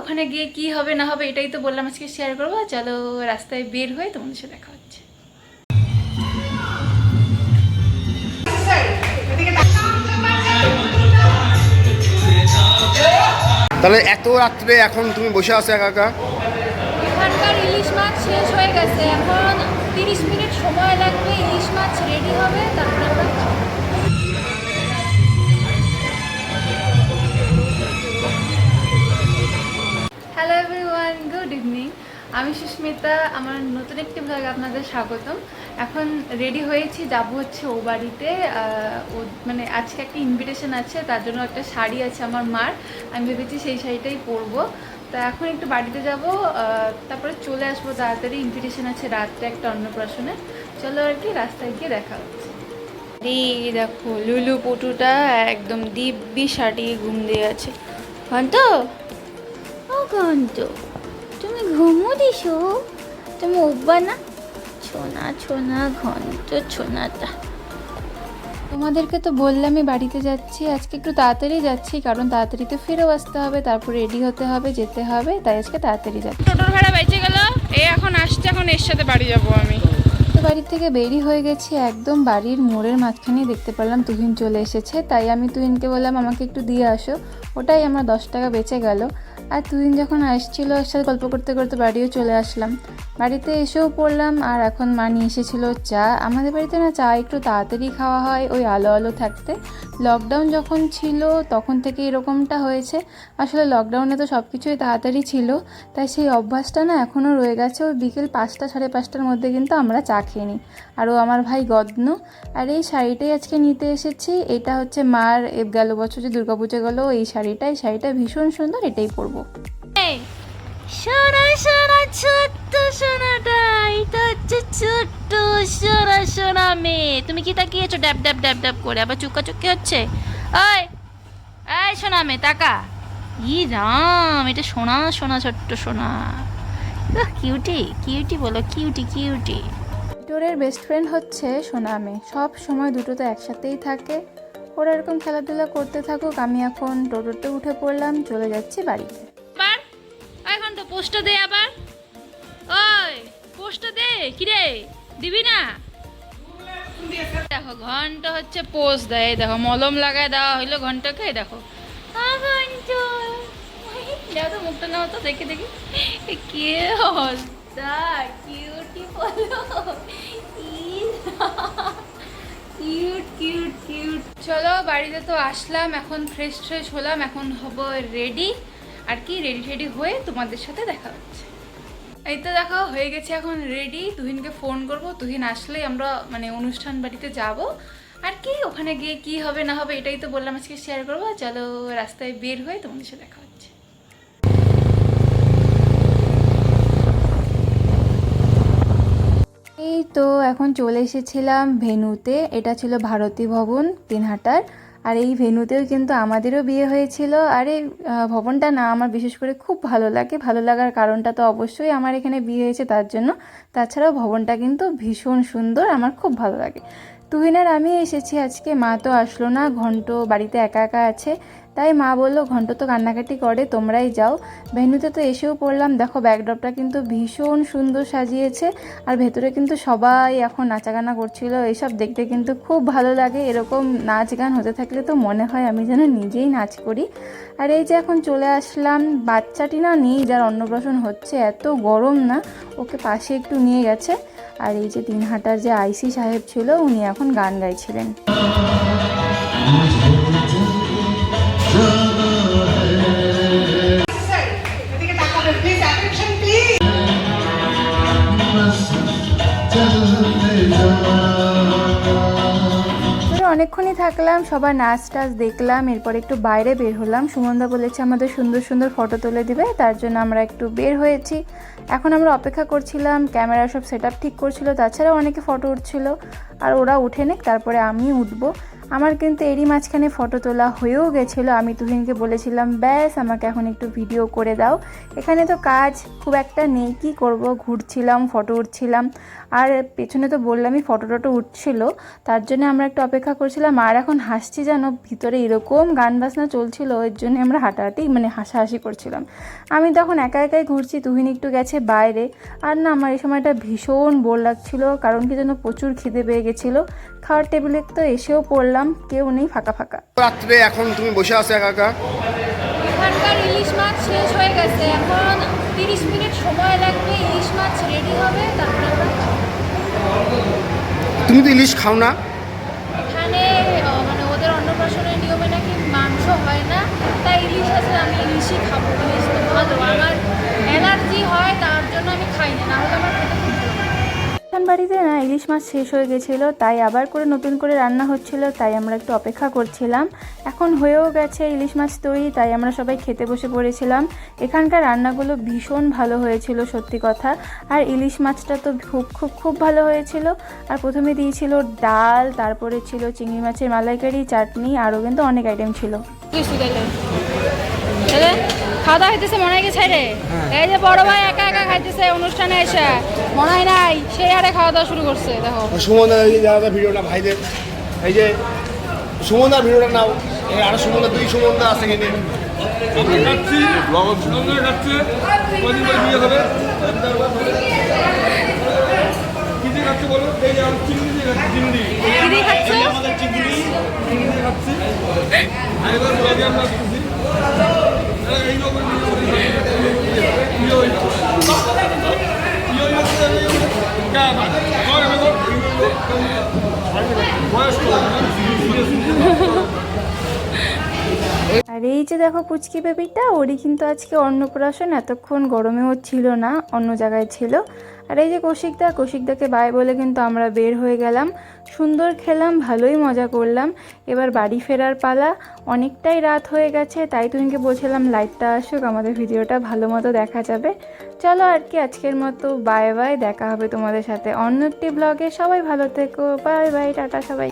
ওখানে গিয়ে কি হবে না হবে এটাই তো বললাম আজকে শেয়ার করব। চলো রাস্তায় বের হয়ে তোমাদের সাথে দেখা হচ্ছে। তাহলে এত রাত্রে এখন তুমি বসে আছো একা একা? এখানকার ইলিশ মাছ শেষ হয়ে গেছে। এখন তিরিশ মিনিট সময় লাগবে ইলিশ মাছ রেডি হবে তারপরে আমরা সুস্মিতা, আমার নতুন একটি ব্লগে আপনাদের স্বাগতম। এখন রেডি হয়েছি, যাব হচ্ছে ও বাড়িতে। ও মানে আজকে একটা ইনভিটেশন আছে, তার জন্য একটা শাড়ি আছে আমার মার। আমি ভেবেছি সেই শাড়িটাই পরবো। তা এখন একটু বাড়িতে যাব তারপরে চলে আসব। তাড়াতাড়ি ইনভিটেশন আছে রাত্রে একটা অন্নপ্রাশনে। চলো আর কি, রাস্তায় গিয়ে দেখা হচ্ছে। দেখো, লুলু পটুটা একদম দিব্যি সাটিয়ে ঘুম দিয়ে আছে। ঘন্ট? ও ঘন্ট। তুমি ঘুমো দিছো তুমি উঠবা না? ছোনা ছোনা ঘন্ট ছোনাটা। তোমাদেরকে তো বললামই বাড়িতে যাচ্ছি আজকে একটু তাড়াতাড়ি যাচ্ছি কারণ তাড়াতাড়ি তো ফিরেও আসতে হবে তারপর রেডি হতে হবে যেতে হবে তাই আজকে তাড়াতাড়ি যাচ্ছি। টোটোর ভাড়া বেঁচে গেল এ এখন আসছে এখন এর সাথে বাড়ি যাব আমি। তো বাড়ির থেকে বেরি হয়ে গেছি একদম বাড়ির মোড়ের মাঝখানেই দেখতে পেলাম তুহিন চলে এসেছে তাই আমি তুহিনকে বললাম আমাকে একটু দিয়ে আসো। ওটাই আমার দশ টাকা বেঁচে গেল। আর তুহিন যখন আসছিল ওর সাথে গল্প করতে করতে বাড়িও চলে আসলাম। বাড়িতে এসেও পড়লাম, আর এখন মা নিয়ে এসেছিল চা। আমাদের বাড়িতে না চা একটু তাড়াতাড়ি খাওয়া হয়, ওই আলো আলো থাকতে। লকডাউন যখন ছিল, তখন থেকে এরকমটা হয়েছে। আসলে লকডাউনে তো সব কিছুই তাড়াতাড়ি ছিল, তাই সেই অভ্যাসটা না এখনও রয়ে গেছে। ওই বিকেল পাঁচটা, সাড়ে পাঁচটার মধ্যে কিন্তু আমরা চা খেয়ে নিই। আর ও আমার ভাই গদ্ন। আর এই শাড়িটাই আজকে নিতে এসেছি। এটা হচ্ছে মার গেল বছর যে দুর্গাপুজো গেল, এই শাড়িটা এই শাড়িটা ভীষণ সুন্দর, এটাই পরবো। সোনা সোনা ছোট্ট সোনাটা এটা হচ্ছে ছোট্ট সোনা সোনা মেয়ে। তুমি কি তাকিয়েছো? ড্যাব ড্যাব ড্যাব ড্যাব করে। আবার চুক্কা চুক্কি হচ্ছে? ওই, এই সোনা মেয়ে, তাকা। ই রাম, এটা সোনা সোনা, ছোট্ট সোনা। কিউটি কিউটি বলো, কিউটি কিউটি। টোরের বেস্ট ফ্রেন্ড হচ্ছে সোনামে সব সময় দুটো তো একসাথেই থাকে। ওরা এরকম খেলাধুলা করতে থাকুক, আমি এখন টোটোতে উঠে পড়লাম, চলে যাচ্ছি বাড়িতে। আবার? এখন তো পোস্টটা দে আবার। ওই পোস্টটা দে, কি রে? দিবি না? দেখো, ঘণ্টা হচ্ছে পোস্ট দেয় দেখো, মলম লাগায় দেওয়া হইল ঘন্টাকে দেখো। ঘণ্টা। তো, মুখটা নাও তো, দেখে, দেখি। কি অবস্থা কিউটি বলো। কিউট কিউট কিউট চলো, বাড়িতে তো আসলাম, এখন ফ্রেশ ফ্রেশ হলাম, এখন হব রেডি আর কি রেডি রেডি হয়ে তোমাদের সাথে দেখা হচ্ছে। এই তো দেখা, হয়ে গেছে এখন রেডি তুহিনকে ফোন করব। তুহিন আসলেই আমরা মানে অনুষ্ঠান বাড়িতে যাব। আর কি, ওখানে গিয়ে কি হবে না হবে এটাই তো বললাম আজকে শেয়ার করব। চলো, রাস্তায় বের হয়ে তোমাদের সাথে দেখা হচ্ছে এই তো এখন চলে এসেছিলাম ভেনুতে। এটা ছিল ভারতী ভবন তিনহাটার। আর এই ভেনুতেও কিন্তু আমাদেরও বিয়ে হয়েছিল। আর এই ভবনটা না আমার বিশেষ করে খুব ভালো লাগে। ভালো লাগার কারণটা তো অবশ্যই আমার এখানে বিয়ে হয়েছে তার জন্য। তাছাড়াও ভবনটা কিন্তু ভীষণ সুন্দর, আমার খুব ভালো লাগে। তুহিন আর আমি এসেছি আজকে, মা তো আসলো না, ঘন্ট বাড়িতে একা একা আছে, তাই মা বলল, ঘন্ট তো কান্নাকাটি করে, তোমরাই যাও। ভেন্যুতে তো এসেও পড়লাম, দেখো ব্যাকড্রপটা কিন্তু ভীষণ সুন্দর সাজিয়েছে, আর ভেতরে কিন্তু সবাই এখন নাচাগানা করছিল এইসব দেখতে কিন্তু খুব ভালো লাগে, এরকম নাচ গান হতে থাকলে তো মনে হয় আমি যেন নিজেই নাচ করি। আর এই যে এখন চলে আসলাম, বাচ্চাটি না নেই, যার অন্নপ্রাশন হচ্ছে, এত গরম না, ওকে পাশে একটু নিয়ে গেছে। আর এই যে দিনহাটার যে আইসি সাহেব ছিল উনি এখন গান গাইছিলেন। অনেকক্ষণই থাকলাম, সবার নাচ টাচ দেখলাম, এরপর একটু বাইরে বের হলাম। সুমনদা বলেছে, আমাদের সুন্দর সুন্দর ফটো তুলে দিবে, তার জন্য আমরা একটু বের হয়েছি। এখন আমরা অপেক্ষা করছিলাম, ক্যামেরা সব সেট ঠিক করছিল, তাছাড়াও অনেকে ফটো উঠছিল, আর ওরা উঠে নেক, তারপরে আমি উঠবো। আমার কিন্তু এরই মাঝখানে ফটো তোলা হয়েও গেছিল। আমি তুহিনকে বলেছিলাম, ব্যাস, আমাকে এখন একটু ভিডিও করে দাও। এখানে তো কাজ খুব একটা নেই, কি করব? ঘুরছিলাম, ফটো উঠছিলাম। আর পেছনে তো বললামই ফটো টটো উঠছিল, তার জন্য আমরা একটু অপেক্ষা করছিলাম। আর এখন হাসছি যেন, ভিতরে এরকম গান বাজনা চলছিল, এর জন্য আমরা হাঁটাহাঁটি মানে হাসাহাসি করছিলাম। আমি তখন একা একাই ঘুরছি, তুহিন একটু গেছে বাইরে। আর না, আমার এই সময়টা ভীষণ বোর লাগছিল, কারণ কি যেন প্রচুর খিদে পেয়ে গেছিল। খাওয়ার টেবিলে তো এসেও পড়লাম কেউ নেই ফাঁকা ফাঁকা। রাত্রে এখন তুমি বসে আছো একা একা? এখানকার ইলিশ মাছ শেষ হয়ে গেছে। এখন তিরিশ মিনিট সময় লাগবে ইলিশ মাছ রেডি হবে তারপরে তুমি তো ইলিশ খাও না? এখানে মানে ওদের অন্নপ্রাশনের নিয়মে নাকি মাংস হয় না তাই ইলিশ আছে আমি ইলিশই খাব। ইলিশ তো ভালো আমার অ্যালার্জি হয় তার জন্য আমি খাই না। নাহলে আমার। এখন বাড়িতে না ইলিশ মাছ শেষ হয়ে গেছিল তাই আবার করে নতুন করে রান্না হচ্ছিল তাই আমরা একটু অপেক্ষা করছিলাম। এখন হয়েও গেছে ইলিশ মাছ তৈরি তাই আমরা সবাই খেতে বসে পড়েছিলাম। এখানকার রান্নাগুলো ভীষণ ভালো হয়েছিল সত্যি কথা। আর ইলিশ মাছটা তো খুব খুব খুব ভালো হয়েছিল। আর প্রথমে দিয়েছিল ডাল তারপরে ছিল চিংড়ি মাছের মালাইকারি চাটনি আরও কিন্তু অনেক আইটেম ছিল। খাওয়া দাওয়া হইতেছে মনে হয় গেছে রে এই যে বড় ভাই একা একা খাইতেছে অনুষ্ঠানে এসে। মনে হয় নাই সেই হারে খাওয়া দাওয়া শুরু করছে দেখো। সুমনদার এই যে যারা ভিডিওটা ভাইদের এই যে সুমনদার ভিডিওটা নাও। এই আরও সুমনদা দুই সুমনদা আছে এখানে। আমরা খাচ্ছি সুন্দর খাচ্ছে? কদিন পরে বিয়ে হবে কি দিয়ে বলো এই যে চিংড়ি দিয়ে খাচ্ছি চিংড়ি কি দিয়ে খাচ্ছ আমাদের চিংড়ি চিংড়ি দিয়ে খাচ্ছি। আর ব্লগে আমরা আসতেছি এই- এই রকম বিয়ে হইল। বিয়ে হইল। বিয়ে হইল তো এই হইল। কা বাদ। কর এবার কর। এই হইল। বয়স কত? আর এই যে দেখো পুচকি বেবিটা ওরই কিন্তু আজকে অন্নপ্রাশন, এতক্ষণ গরমে ছিল না, অন্য জায়গায় ছিল। আর এই যে কৌশিকদা, কৌশিকদাকে বাই বলে কিন্তু আমরা বের হয়ে গেলাম। সুন্দর খেলাম, ভালোই মজা করলাম। এবার বাড়ি ফেরার পালা। অনেকটাই রাত হয়ে গেছে, তাই তুমিকে বলছিলাম লাইটটা আসুক, আমাদের ভিডিওটা ভালো মতো দেখা যাবে। চলো আর কি, আজকের মতো বাই বাই দেখা হবে তোমাদের সাথে অন্য একটি ব্লগে সবাই ভালো থেকো বাই বাই টাটা সবাই।